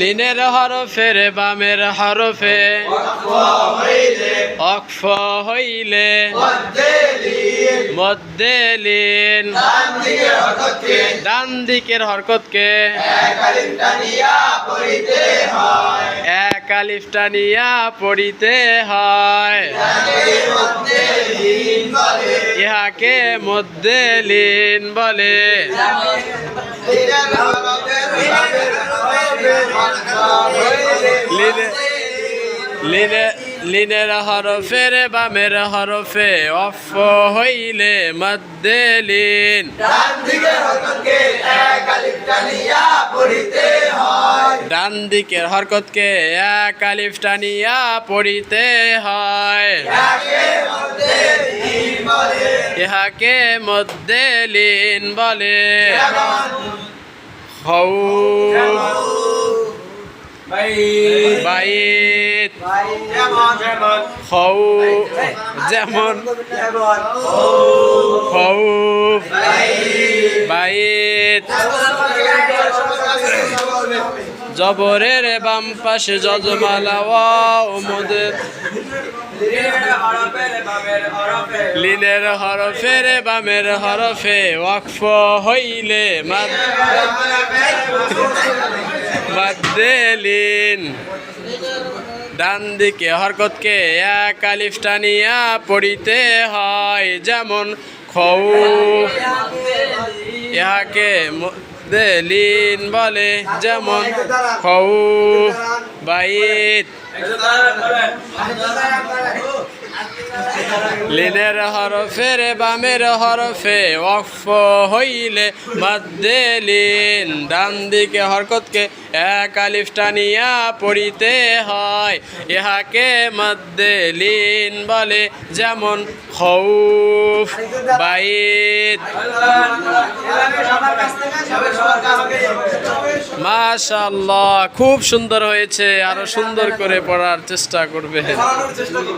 লিনের হরফের বামের হরফে অক্ষ হইলে মধ্যে লিন। ডান দিকের হরকতকে এক আলিফটা নিয়া পড়িতে হয়। ইহাকে মধ্যে লিন বলে। লিনে লিনে, লিনের হরফের বামের হরফে অফ হইলে মধ্যে লিন। দিকের হরকতকে এক আলিফ টানিয়া পড়িতে হয়। ইহাকে মধ্যে লিন বলে। হৌ বাইত। হৌ যেমন। হৌ বাইত। জবরের বাম পাশে যজমালা ওয়াও মোদের লিনের হরফের বামের হরফে ওয়াকফ হইলে মাদ মাদ্দে লিন ডান দিকে হরকতকে এক আলিফ টানিয়া পড়িতে হয় যেমন খৌ। ইহাকে মধ্যে লিন বলে যেমন খৌ বাইত। লিনের হরফের বামের হরফে অফ হইলে মধ্যে লিন। ডান দিকে হরকতকে এক পড়িতে হয়। ইহাকে মধ্যে লিন বলে যেমন খৌফ বাইত মাশাল্লাহ খুব সুন্দর হয়েছে। আরও সুন্দর করে পড়ার চেষ্টা করবে